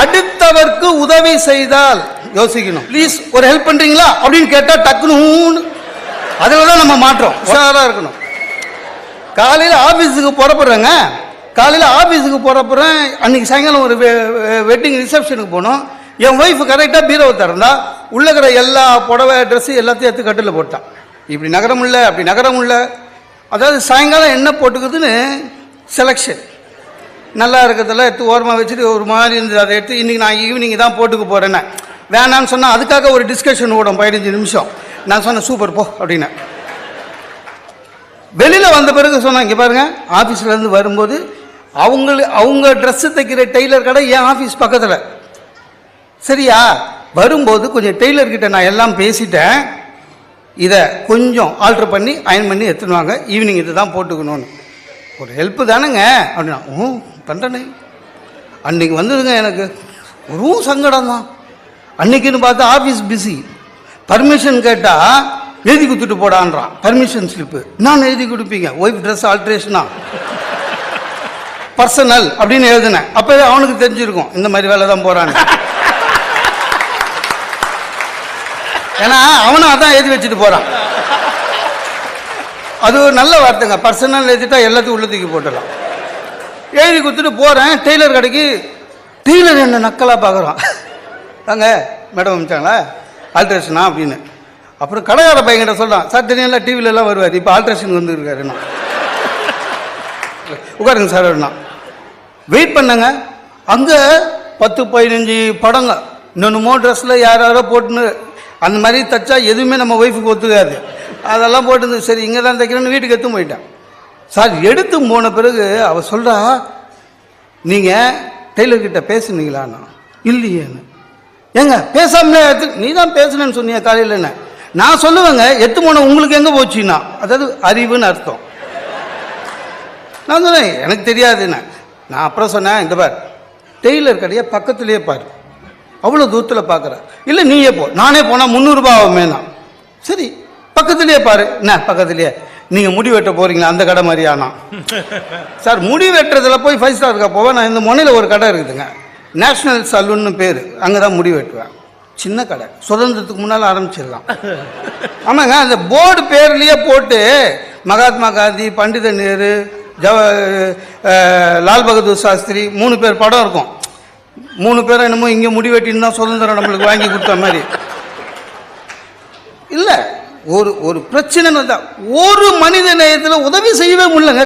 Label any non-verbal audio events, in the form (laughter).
அடுத்தவர்க்கு உதவி செய்தால் யோசிக்கணும். ப்ளீஸ் ஒரு ஹெல்ப் பண்றீங்களா? அப்படின்னு கேட்டா டக்குனு அதில் தான் நம்ம மாற்றோம். உஷாராக இருக்கணும். காலையில் ஆஃபீஸுக்கு புறப்படுறேங்க. காலையில் ஆஃபீஸுக்கு புறப்படுறேன். அன்னைக்கு சாயங்காலம் ஒரு வெட்டிங் ரிசப்ஷனுக்கு போனோம். என் ஒய்ஃப் கரெக்டாக பீரோவை திறந்தா உள்ளே இருக்கிற எல்லா புடவை ட்ரெஸ்ஸு எல்லாத்தையும் எடுத்து கட்டில் போட்டான். இப்படி நகரம் இல்லை அப்படி நகரம் இல்லை. அதாவது சாயங்காலம் என்ன போட்டுக்குதுன்னு செலெக்ஷன் நல்லா இருக்கிறதெல்லாம் எடுத்து ஓரமாக வச்சுட்டு ஒரு மாதிரி இருந்தது. அதை எடுத்து இன்றைக்கி நான் ஈவினிங் தான் போட்டுக்க போகிறேன்னு வேணான்னு சொன்னால் அதுக்காக ஒரு டிஸ்கஷன் ஓடும் பதினஞ்சு நிமிஷம். நான் சொன்னேன் சூப்பர் போ அப்படின்னு. வெளியில் வந்த பிறகு சொன்னாங்க இங்கே பாருங்கள் ஆஃபீஸ்லேருந்து வரும்போது அவங்களு அவங்க ட்ரெஸ்ஸு தைக்கிற டெய்லர் கடை என் ஆஃபீஸ் பக்கத்தில். சரியா? வரும்போது கொஞ்சம் டெய்லர்கிட்ட நான் எல்லாம் பேசிட்டேன். இதை கொஞ்சம் ஆல்ட்ரு பண்ணி அயன் பண்ணி எடுத்துன்னு வாங்க. ஈவினிங் இது தான் போட்டுக்கணும்னு. ஒரு ஹெல்ப்பு தானேங்க. அப்படின்னா ஓ பண்ணுறேனே அன்னைக்கு வந்ததுங்க எனக்கு. ஒரு சங்கடம் தான் அன்னைக்குன்னு பார்த்தா ஆஃபீஸ் பிஸி பர்மிஷன் கேட்டால் எழுதி கொடுத்துட்டு போடான்றான். பர்மிஷன் ஸ்லிப்பு நான் எழுதி கொடுப்பீங்க. ஒய்ஃப் ட்ரெஸ் ஆல்ட்ரேஷனா பர்சனல் அப்படின்னு எழுதினேன். அப்போ அவனுக்கு தெரிஞ்சிருக்கும். இந்த மாதிரி வேலை தான் போகிறான்னு ஏன்னா அவனும் அதான் எழுதி வச்சுட்டு போகிறான் அது ஒரு நல்ல வார்த்தைங்க. பர்சனல் எழுதிட்டா எல்லாத்தையும் உள்ள தூக்கி போட்டுடலாம். எழுதி கொடுத்துட்டு போகிறேன் டெய்லர் கடைக்கு டெய்லர் என்ன நக்கலாக பார்க்குறான் வாங்க மேடம் அமிச்சாங்களா ஆல்ட்ரேஷனா அப்படின்னு. அப்புறம் கடைக்கார பையன்கிட்ட சொல்கிறான் சார் தெரியல டிவிலெலாம் வருவார். இப்போ ஆல்ட்ரேஷன் வந்துருக்காரு. நான் உட்காருங்க சார் அப்படின்னா வெயிட் பண்ணுங்க. அங்கே பத்து பதினஞ்சு படங்க. இன்னொன்னுமோ ட்ரெஸ்ஸில் யார் யாரோ போட்டுன்னு அந்த மாதிரி தைச்சா எதுவுமே நம்ம ஒய்ஃபுக்கு ஒத்துக்காது. அதெல்லாம் போட்டு சரி இங்கே தான் தைக்கிறேன்னு வீட்டுக்கு எடுத்து போயிட்டேன். சார் எடுத்து போன பிறகு அவ சொல்கிறா நீங்கள் டெய்லர்கிட்ட பேசுனீங்களாண்ணா இல்லையேன்னு. ஏங்க பேசாமலே எடுத்து நீ தான் பேசுனேன்னு சொன்னியா காலையில் என்ன? நான் சொல்லுவேங்க எத்து போன உங்களுக்கு எங்கே போச்சுன்னா? அதாவது அறிவுன்னு அர்த்தம். நான் சொன்னேன் எனக்கு தெரியாதுன்னு நான் அப்புறம் சொன்னேன் இந்த பார் டெய்லர் கடையை பக்கத்துலேயே பாரு. அவ்வளோ தூரத்தில் பார்க்குறேன் இல்லை நீயே போ. நானே போனால் முந்நூறுரூபா ஆகுமேனா? சரி பக்கத்துலேயே பாரு. என்ன பக்கத்துலேயே நீங்கள் முடி வெட்ட போகிறீங்களா அந்த கடை மாதிரியானா (laughs) சார் முடி வெட்டுறதுல போய் ஃபைவ் ஸ்டார்க்கா போவேன். நான் இந்த முனையில் ஒரு கடை இருக்குதுங்க. நேஷ்னல் சலூன்னு பேர். அங்கே தான் முடி வெட்டுவேன். சின்ன கடை. சுதந்திரத்துக்கு முன்னால் ஆரம்பிச்சிடலாம். (laughs) ஆமாங்க அந்த போர்டு பேர்லேயே போட்டு மகாத்மா காந்தி பண்டித நேரு ஜவ லால் பகதூர் சாஸ்திரி மூணு பேர் படம் இருக்கும். மூணு பேரும் என்னமோ இங்கே முடி வெட்டின்னு தான் சுதந்திரம் நம்மளுக்கு வாங்கி கொடுத்த மாதிரி. இல்லை. ஒரு ஒரு பிரச்சனை ஒரு மனித நேயத்தில் உதவி செய்யவே முடியலங்க.